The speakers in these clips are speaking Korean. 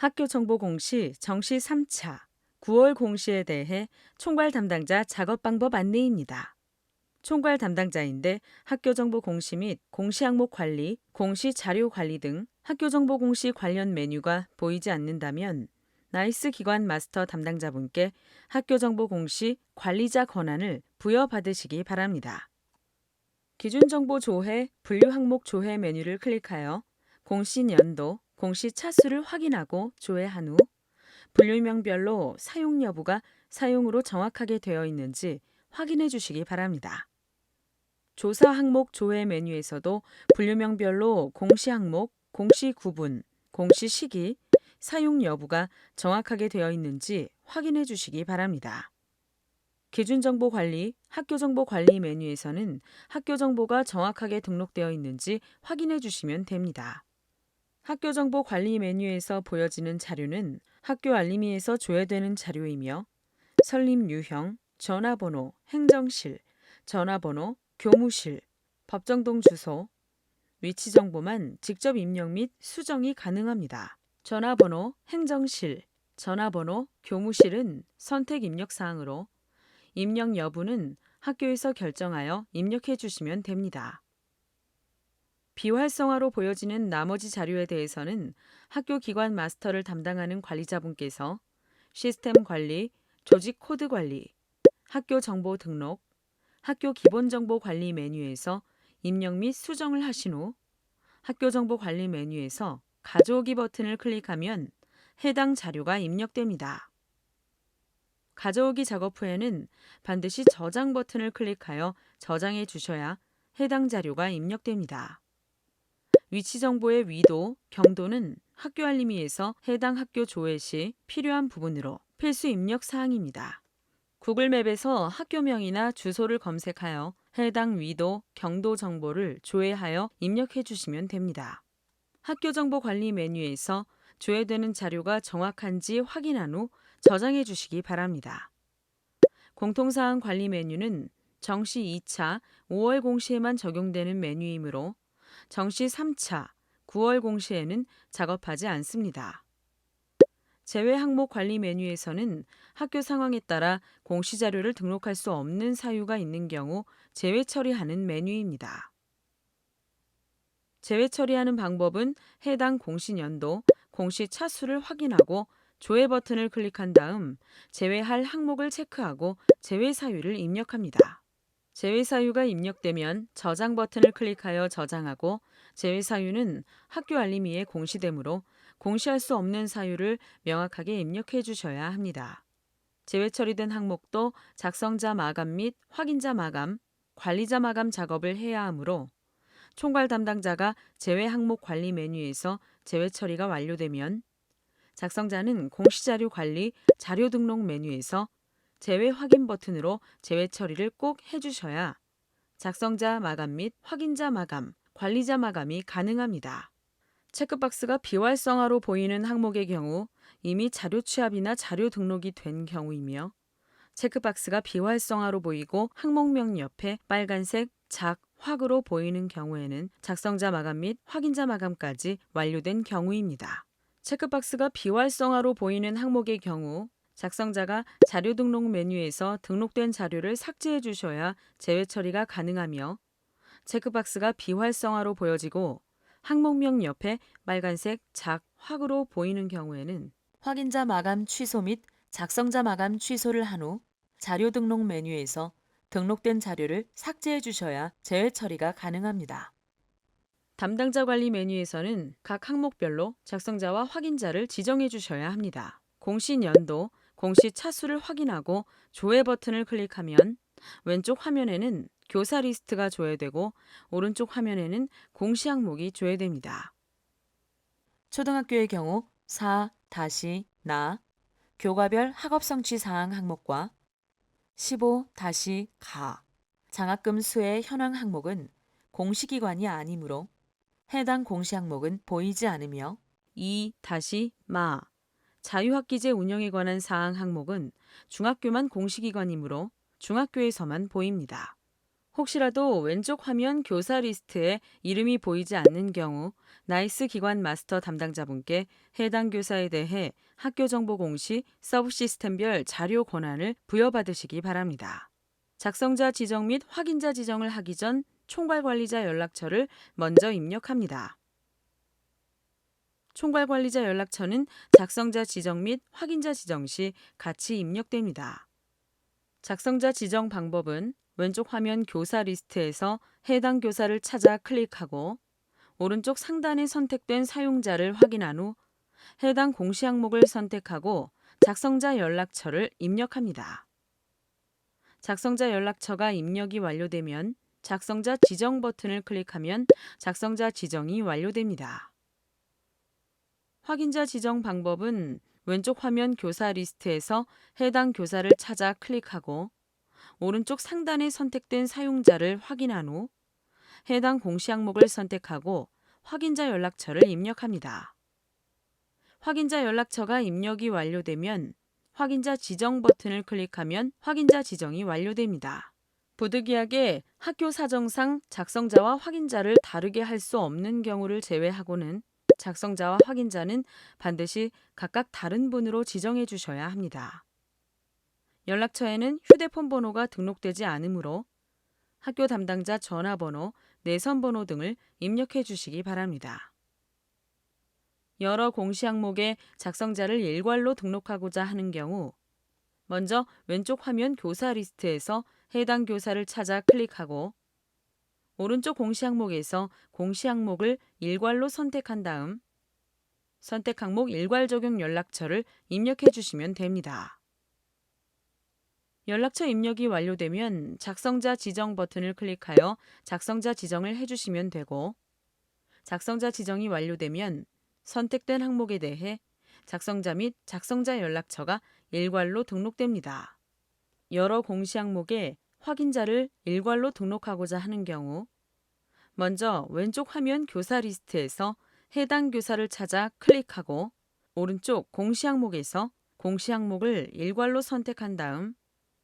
학교 정보 공시 정시 3차 9월 공시에 대해 총괄 담당자 작업 방법 안내입니다. 총괄 담당자인데 학교 정보 공시 및 공시 항목 관리, 공시 자료 관리 등 학교 정보 공시 관련 메뉴가 보이지 않는다면 나이스 기관 마스터 담당자분께 학교 정보 공시 관리자 권한을 부여받으시기 바랍니다. 기준 정보 조회, 분류 항목 조회 메뉴를 클릭하여 공시 연도, 공시 차수를 확인하고 조회한 후 분류명별로 사용 여부가 사용으로 정확하게 되어 있는지 확인해 주시기 바랍니다. 조사 항목 조회 메뉴에서도 분류명별로 공시 항목, 공시 구분, 공시 시기, 사용 여부가 정확하게 되어 있는지 확인해 주시기 바랍니다. 기준 정보 관리, 학교 정보 관리 메뉴에서는 학교 정보가 정확하게 등록되어 있는지 확인해 주시면 됩니다. 학교 정보 관리 메뉴에서 보여지는 자료는 학교 알림이에서 조회되는 자료이며 설립 유형, 전화번호, 행정실, 전화번호, 교무실, 법정동 주소, 위치 정보만 직접 입력 및 수정이 가능합니다. 전화번호, 행정실, 전화번호, 교무실은 선택 입력 사항으로 입력 여부는 학교에서 결정하여 입력해 주시면 됩니다. 비활성화로 보여지는 나머지 자료에 대해서는 학교 기관 마스터를 담당하는 관리자분께서 시스템 관리, 조직 코드 관리, 학교 정보 등록, 학교 기본 정보 관리 메뉴에서 입력 및 수정을 하신 후 학교 정보 관리 메뉴에서 가져오기 버튼을 클릭하면 해당 자료가 입력됩니다. 가져오기 작업 후에는 반드시 저장 버튼을 클릭하여 저장해 주셔야 해당 자료가 입력됩니다. 위치 정보의 위도, 경도는 학교 알림이에서 해당 학교 조회 시 필요한 부분으로 필수 입력 사항입니다. 구글맵에서 학교명이나 주소를 검색하여 해당 위도, 경도 정보를 조회하여 입력해 주시면 됩니다. 학교 정보 관리 메뉴에서 조회되는 자료가 정확한지 확인한 후 저장해 주시기 바랍니다. 공통사항 관리 메뉴는 정시 2차 5월 공시에만 적용되는 메뉴이므로 정시 3차 9월 공시에는 작업하지 않습니다. 제외 항목 관리 메뉴에서는 학교 상황에 따라 공시 자료를 등록할 수 없는 사유가 있는 경우 제외 처리하는 메뉴입니다. 제외 처리하는 방법은 해당 공시 연도, 공시 차수를 확인하고 조회 버튼을 클릭한 다음 제외할 항목을 체크하고 제외 사유를 입력합니다. 제외 사유가 입력되면 저장 버튼을 클릭하여 저장하고 제외 사유는 학교 알림이에 공시되므로 공시할 수 없는 사유를 명확하게 입력해 주셔야 합니다. 제외 처리된 항목도 작성자 마감 및 확인자 마감, 관리자 마감 작업을 해야 하므로 총괄 담당자가 제외 항목 관리 메뉴에서 제외 처리가 완료되면 작성자는 공시자료 관리 자료 등록 메뉴에서 제외 확인 버튼으로 제외 처리를 꼭 해주셔야 작성자 마감 및 확인자 마감, 관리자 마감이 가능합니다. 체크박스가 비활성화로 보이는 항목의 경우 이미 자료 취합이나 자료 등록이 된 경우이며 체크박스가 비활성화로 보이고 항목명 옆에 빨간색 작, 확으로 보이는 경우에는 작성자 마감 및 확인자 마감까지 완료된 경우입니다. 체크박스가 비활성화로 보이는 항목의 경우 작성자가 자료 등록 메뉴에서 등록된 자료를 삭제해 주셔야 제외 처리가 가능하며 체크박스가 비활성화로 보여지고 항목명 옆에 빨간색 작, 확으로 보이는 경우에는 확인자 마감 취소 및 작성자 마감 취소를 한 후 자료 등록 메뉴에서 등록된 자료를 삭제해 주셔야 제외 처리가 가능합니다. 담당자 관리 메뉴에서는 각 항목별로 작성자와 확인자를 지정해 주셔야 합니다. 공시 연도, 공시 차수를 확인하고 조회 버튼을 클릭하면 왼쪽 화면에는 교사 리스트가 조회되고 오른쪽 화면에는 공시 항목이 조회됩니다. 초등학교의 경우 4, 다시, 나, 교과별 학업 성취 사항 항목과 15, 다시, 가, 장학금 수의 현황 항목은 공시기관이 아니므로 해당 공시 항목은 보이지 않으며 2, 다시, 마, 자유학기제 운영에 관한 사항 항목은 중학교만 공시기관이므로 중학교에서만 보입니다. 혹시라도 왼쪽 화면 교사 리스트에 이름이 보이지 않는 경우 나이스 기관 마스터 담당자분께 해당 교사에 대해 학교 정보 공시 서브 시스템별 자료 권한을 부여받으시기 바랍니다. 작성자 지정 및 확인자 지정을 하기 전 총괄 관리자 연락처를 먼저 입력합니다. 총괄 관리자 연락처는 작성자 지정 및 확인자 지정 시 같이 입력됩니다. 작성자 지정 방법은 왼쪽 화면 교사 리스트에서 해당 교사를 찾아 클릭하고 오른쪽 상단에 선택된 사용자를 확인한 후 해당 공시 항목을 선택하고 작성자 연락처를 입력합니다. 작성자 연락처가 입력이 완료되면 작성자 지정 버튼을 클릭하면 작성자 지정이 완료됩니다. 확인자 지정 방법은 왼쪽 화면 교사 리스트에서 해당 교사를 찾아 클릭하고 오른쪽 상단에 선택된 사용자를 확인한 후 해당 공시 항목을 선택하고 확인자 연락처를 입력합니다. 확인자 연락처가 입력이 완료되면 확인자 지정 버튼을 클릭하면 확인자 지정이 완료됩니다. 부득이하게 학교 사정상 작성자와 확인자를 다르게 할 수 없는 경우를 제외하고는 작성자와 확인자는 반드시 각각 다른 분으로 지정해 주셔야 합니다. 연락처에는 휴대폰 번호가 등록되지 않으므로 학교 담당자 전화번호, 내선 번호 등을 입력해 주시기 바랍니다. 여러 공시 항목에 작성자를 일괄로 등록하고자 하는 경우 먼저 왼쪽 화면 교사 리스트에서 해당 교사를 찾아 클릭하고 오른쪽 공시 항목에서 공시 항목을 일괄로 선택한 다음 선택 항목 일괄 적용 연락처를 입력해 주시면 됩니다. 연락처 입력이 완료되면 작성자 지정 버튼을 클릭하여 작성자 지정을 해주시면 되고 작성자 지정이 완료되면 선택된 항목에 대해 작성자 및 작성자 연락처가 일괄로 등록됩니다. 여러 공시 항목에 확인자를 일괄로 등록하고자 하는 경우 먼저 왼쪽 화면 교사 리스트에서 해당 교사를 찾아 클릭하고 오른쪽 공시 항목에서 공시 항목을 일괄로 선택한 다음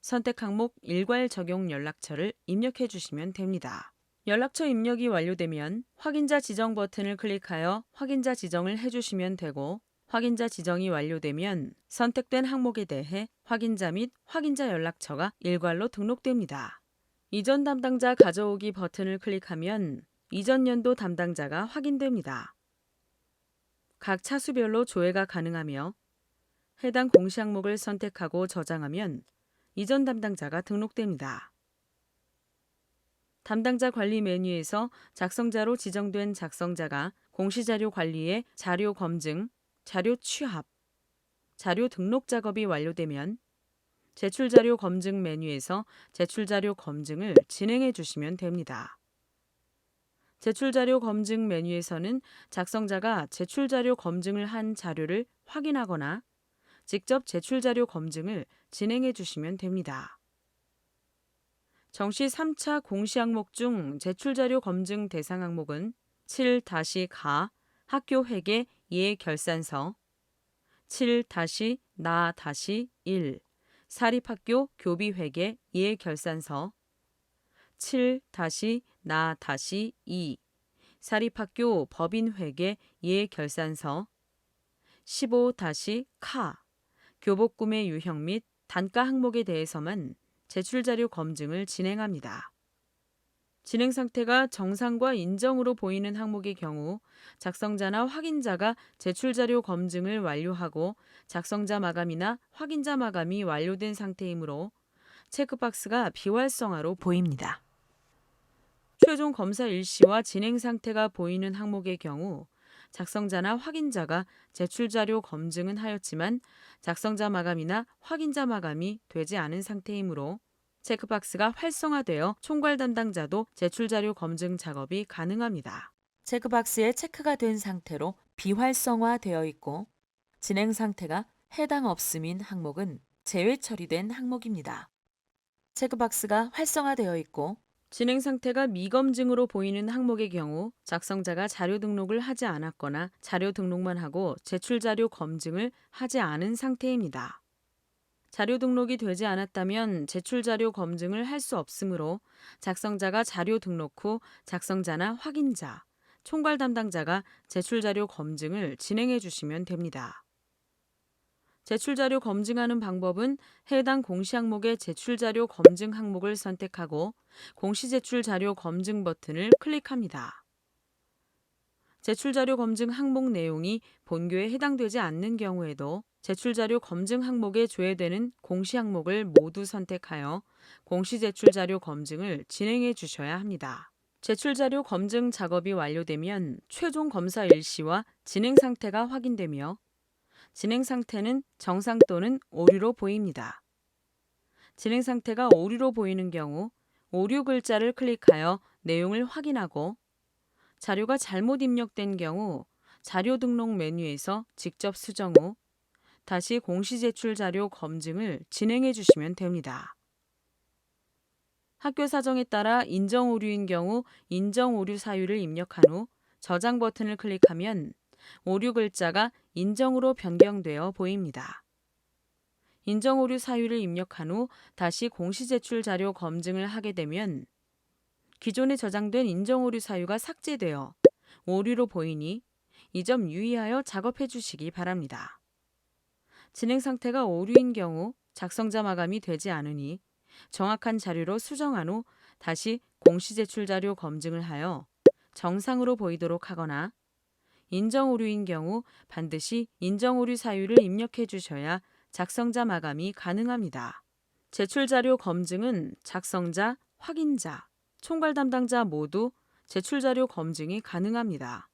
선택 항목 일괄 적용 연락처를 입력해 주시면 됩니다. 연락처 입력이 완료되면 확인자 지정 버튼을 클릭하여 확인자 지정을 해주시면 되고 확인자 지정이 완료되면 선택된 항목에 대해 확인자 및 확인자 연락처가 일괄로 등록됩니다. 이전 담당자 가져오기 버튼을 클릭하면 이전 연도 담당자가 확인됩니다. 각 차수별로 조회가 가능하며 해당 공시 항목을 선택하고 저장하면 이전 담당자가 등록됩니다. 담당자 관리 메뉴에서 작성자로 지정된 작성자가 공시자료 관리에 자료 검증, 자료 취합, 자료 등록 작업이 완료되면 제출자료 검증 메뉴에서 제출자료 검증을 진행해 주시면 됩니다. 제출자료 검증 메뉴에서는 작성자가 제출자료 검증을 한 자료를 확인하거나 직접 제출자료 검증을 진행해 주시면 됩니다. 정시 3차 공시 항목 중 제출자료 검증 대상 항목은 7-가 학교 회계 예 결산서. 7-나-1 사립학교 교비 회계 예 결산서. 7-나-2 사립학교 법인 회계 예 결산서. 15-카. 교복 구매 유형 및 단가 항목에 대해서만 제출자료 검증을 진행합니다. 진행 상태가 정상과 인정으로 보이는 항목의 경우 작성자나 확인자가 제출 자료 검증을 완료하고 작성자 마감이나 확인자 마감이 완료된 상태이므로 체크박스가 비활성화로 보입니다. 최종 검사 일시와 진행 상태가 보이는 항목의 경우 작성자나 확인자가 제출 자료 검증은 하였지만 작성자 마감이나 확인자 마감이 되지 않은 상태이므로 체크박스가 활성화되어 총괄 담당자도 제출 자료 검증 작업이 가능합니다. 체크박스에 체크가 된 상태로 비활성화되어 있고 진행 상태가 해당 없음인 항목은 제외 처리된 항목입니다. 체크박스가 활성화되어 있고 진행 상태가 미검증으로 보이는 항목의 경우 작성자가 자료 등록을 하지 않았거나 자료 등록만 하고 제출 자료 검증을 하지 않은 상태입니다. 자료 등록이 되지 않았다면 제출 자료 검증을 할 수 없으므로 작성자가 자료 등록 후 작성자나 확인자, 총괄 담당자가 제출 자료 검증을 진행해 주시면 됩니다. 제출 자료 검증하는 방법은 해당 공시 항목의 제출 자료 검증 항목을 선택하고 공시 제출 자료 검증 버튼을 클릭합니다. 제출 자료 검증 항목 내용이 본교에 해당되지 않는 경우에도 제출 자료 검증 항목에 조회되는 공시 항목을 모두 선택하여 공시 제출 자료 검증을 진행해 주셔야 합니다. 제출 자료 검증 작업이 완료되면 최종 검사 일시와 진행 상태가 확인되며 진행 상태는 정상 또는 오류로 보입니다. 진행 상태가 오류로 보이는 경우 오류 글자를 클릭하여 내용을 확인하고 자료가 잘못 입력된 경우 자료 등록 메뉴에서 직접 수정 후 다시 공시 제출 자료 검증을 진행해 주시면 됩니다. 학교 사정에 따라 인정 오류인 경우 인정 오류 사유를 입력한 후 저장 버튼을 클릭하면 오류 글자가 인정으로 변경되어 보입니다. 인정 오류 사유를 입력한 후 다시 공시 제출 자료 검증을 하게 되면 기존에 저장된 인정 오류 사유가 삭제되어 오류로 보이니 이 점 유의하여 작업해 주시기 바랍니다. 진행 상태가 오류인 경우 작성자 마감이 되지 않으니 정확한 자료로 수정한 후 다시 공시 제출 자료 검증을 하여 정상으로 보이도록 하거나 인정 오류인 경우 반드시 인정 오류 사유를 입력해 주셔야 작성자 마감이 가능합니다. 제출 자료 검증은 작성자, 확인자, 총괄 담당자 모두 제출 자료 검증이 가능합니다.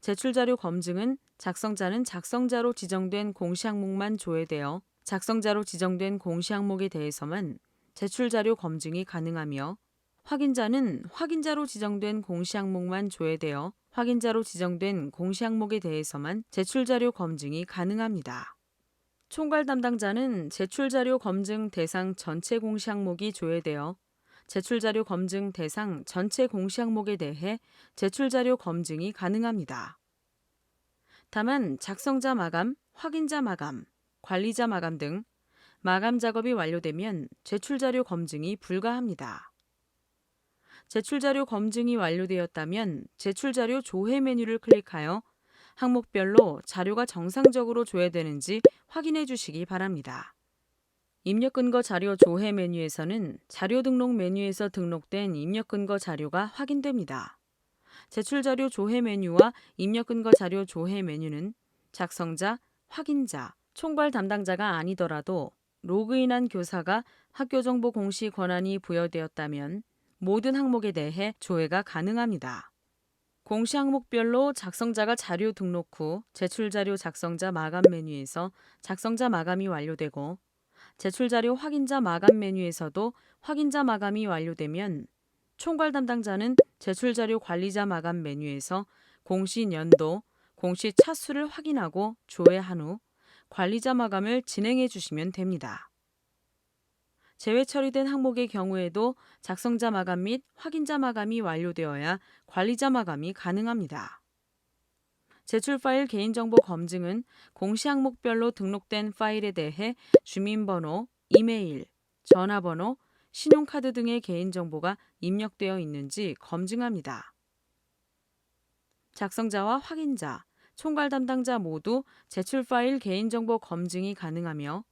제출 자료 검증은 작성자는 작성자로 지정된 공시 항목만 조회되어 작성자로 지정된 공시 항목에 대해서만 제출 자료 검증이 가능하며 확인자는 확인자로 지정된 공시 항목만 조회되어 확인자로 지정된 공시 항목에 대해서만 제출 자료 검증이 가능합니다. 총괄 담당자는 제출 자료 검증 대상 전체 공시 항목이 조회되어 제출 자료 검증 대상 전체 공시 항목에 대해 제출 자료 검증이 가능합니다. 다만 작성자 마감, 확인자 마감, 관리자 마감 등 마감 작업이 완료되면 제출 자료 검증이 불가합니다. 제출 자료 검증이 완료되었다면 제출 자료 조회 메뉴를 클릭하여 항목별로 자료가 정상적으로 조회되는지 확인해 주시기 바랍니다. 입력 근거 자료 조회 메뉴에서는 자료 등록 메뉴에서 등록된 입력 근거 자료가 확인됩니다. 제출 자료 조회 메뉴와 입력 근거 자료 조회 메뉴는 작성자, 확인자, 총괄 담당자가 아니더라도 로그인한 교사가 학교 정보 공시 권한이 부여되었다면 모든 항목에 대해 조회가 가능합니다. 공시 항목별로 작성자가 자료 등록 후 제출 자료 작성자 마감 메뉴에서 작성자 마감이 완료되고 제출 자료 확인자 마감 메뉴에서도 확인자 마감이 완료되면 총괄 담당자는 제출 자료 관리자 마감 메뉴에서 공시 연도, 공시 차수를 확인하고 조회한 후 관리자 마감을 진행해 주시면 됩니다. 제외 처리된 항목의 경우에도 작성자 마감 및 확인자 마감이 완료되어야 관리자 마감이 가능합니다. 제출 파일 개인정보 검증은 공시 항목별로 등록된 파일에 대해 주민번호, 이메일, 전화번호, 신용카드 등의 개인정보가 입력되어 있는지 검증합니다. 작성자와 확인자, 총괄 담당자 모두 제출 파일 개인정보 검증이 가능하며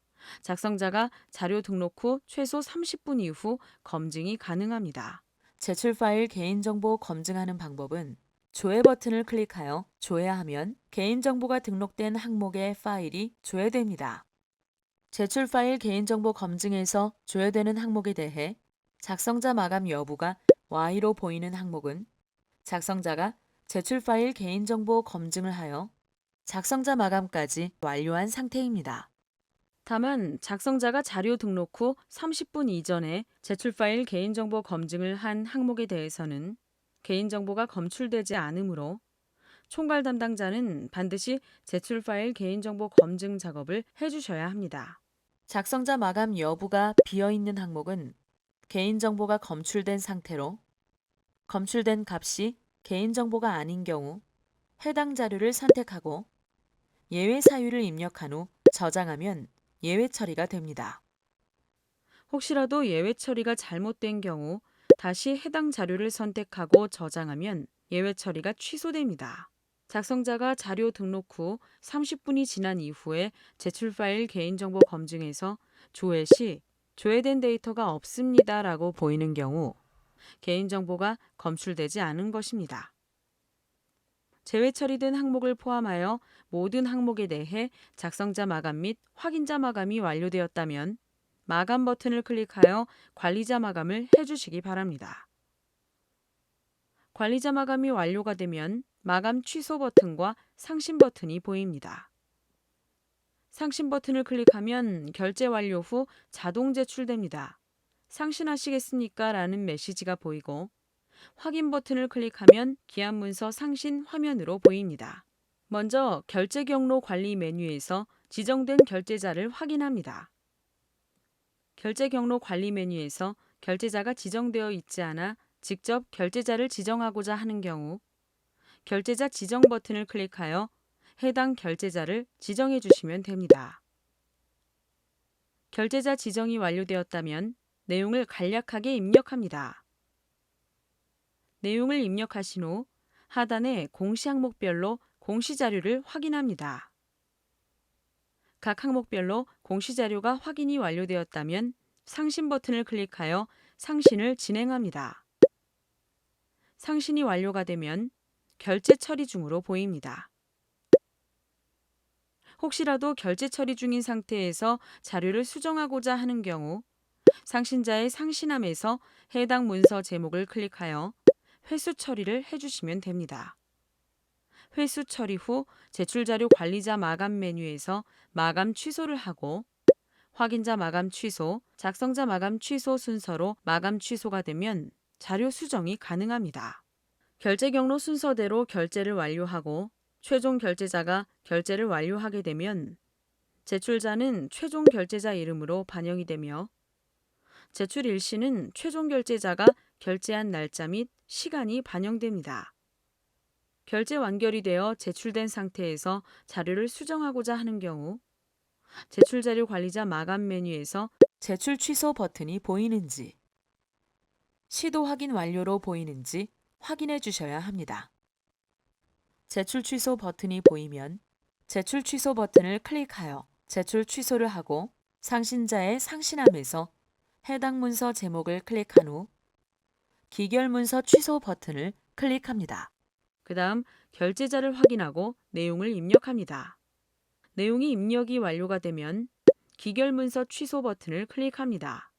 작성자가 자료 등록 후 최소 30분 이후 검증이 가능합니다. 제출 파일 개인정보 검증하는 방법은 조회 버튼을 클릭하여 조회하면 개인정보가 등록된 항목의 파일이 조회됩니다. 제출 파일 개인정보 검증에서 조회되는 항목에 대해 작성자 마감 여부가 Y로 보이는 항목은 작성자가 제출 파일 개인정보 검증을 하여 작성자 마감까지 완료한 상태입니다. 다만 작성자가 자료 등록 후 30분 이전에 제출 파일 개인정보 검증을 한 항목에 대해서는 개인정보가 검출되지 않으므로 총괄 담당자는 반드시 제출 파일 개인정보 검증 작업을 해주셔야 합니다. 작성자 마감 여부가 비어있는 항목은 개인정보가 검출된 상태로 검출된 값이 개인정보가 아닌 경우 해당 자료를 선택하고 예외 사유를 입력한 후 저장하면 예외 처리가 됩니다. 혹시라도 예외 처리가 잘못된 경우 다시 해당 자료를 선택하고 저장하면 예외 처리가 취소됩니다. 작성자가 자료 등록 후 30분이 지난 이후에 제출 파일 개인정보 검증에서 조회 시 조회된 데이터가 없습니다라고 보이는 경우 개인정보가 검출되지 않은 것입니다. 제외 처리된 항목을 포함하여 모든 항목에 대해 작성자 마감 및 확인자 마감이 완료되었다면 마감 버튼을 클릭하여 관리자 마감을 해주시기 바랍니다. 관리자 마감이 완료가 되면 마감 취소 버튼과 상신 버튼이 보입니다. 상신 버튼을 클릭하면 결제 완료 후 자동 제출됩니다. 상신하시겠습니까? 라는 메시지가 보이고 확인 버튼을 클릭하면 기한 문서 상신 화면으로 보입니다. 먼저 결제 경로 관리 메뉴에서 지정된 결제자를 확인합니다. 결제 경로 관리 메뉴에서 결제자가 지정되어 있지 않아 직접 결제자를 지정하고자 하는 경우 결제자 지정 버튼을 클릭하여 해당 결제자를 지정해 주시면 됩니다. 결제자 지정이 완료되었다면 내용을 간략하게 입력합니다. 내용을 입력하신 후 하단의 공시 항목별로 공시 자료를 확인합니다. 각 항목별로 공시 자료가 확인이 완료되었다면 상신 버튼을 클릭하여 상신을 진행합니다. 상신이 완료가 되면 결제 처리 중으로 보입니다. 혹시라도 결제 처리 중인 상태에서 자료를 수정하고자 하는 경우 상신자의 상신함에서 해당 문서 제목을 클릭하여 회수 처리를 해주시면 됩니다. 회수 처리 후 제출자료 관리자 마감 메뉴에서 마감 취소를 하고 확인자 마감 취소, 작성자 마감 취소 순서로 마감 취소가 되면 자료 수정이 가능합니다. 결제 경로 순서대로 결제를 완료하고 최종 결제자가 결제를 완료하게 되면 제출자는 최종 결제자 이름으로 반영이 되며 제출 일시는 최종 결제자가 결제한 날짜 및 시간이 반영됩니다. 결제 완결이 되어 제출된 상태에서 자료를 수정하고자 하는 경우 제출 자료 관리자 마감 메뉴에서 제출 취소 버튼이 보이는지, 시도 확인 완료로 보이는지 확인해 주셔야 합니다. 제출 취소 버튼이 보이면 제출 취소 버튼을 클릭하여 제출 취소를 하고 상신자의 상신함에서 해당 문서 제목을 클릭한 후 기결 문서 취소 버튼을 클릭합니다. 그 다음 결제자를 확인하고 내용을 입력합니다. 내용이 입력이 완료가 되면 기결 문서 취소 버튼을 클릭합니다.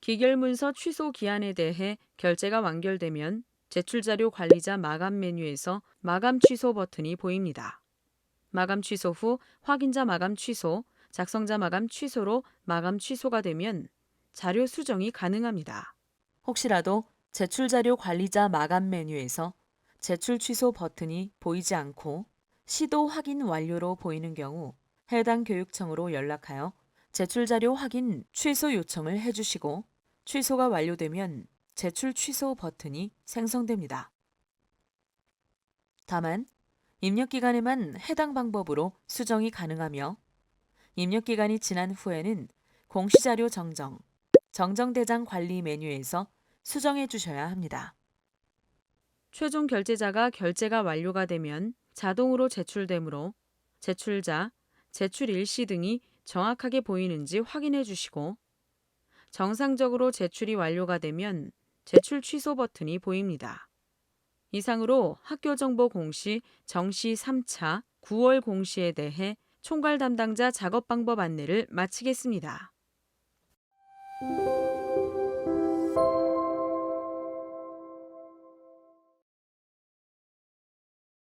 기결 문서 취소 기한에 대해 결제가 완결되면 제출자료 관리자 마감 메뉴에서 마감 취소 버튼이 보입니다. 마감 취소 후 확인자 마감 취소, 작성자 마감 취소로 마감 취소가 되면 자료 수정이 가능합니다. 혹시라도 제출 자료 관리자 마감 메뉴에서 제출 취소 버튼이 보이지 않고 시도 확인 완료로 보이는 경우 해당 교육청으로 연락하여 제출 자료 확인 취소 요청을 해주시고 취소가 완료되면 제출 취소 버튼이 생성됩니다. 다만 입력 기간에만 해당 방법으로 수정이 가능하며 입력 기간이 지난 후에는 공시자료 정정, 정정대장 관리 메뉴에서 수정해 주셔야 합니다. 최종 결제자가 결제가 완료가 되면 자동으로 제출되므로 제출자, 제출 일시 등이 정확하게 보이는지 확인해 주시고 정상적으로 제출이 완료가 되면 제출 취소 버튼이 보입니다. 이상으로 학교 정보 공시 정시 3차 9월 공시에 대해 총괄 담당자 작업 방법 안내를 마치겠습니다.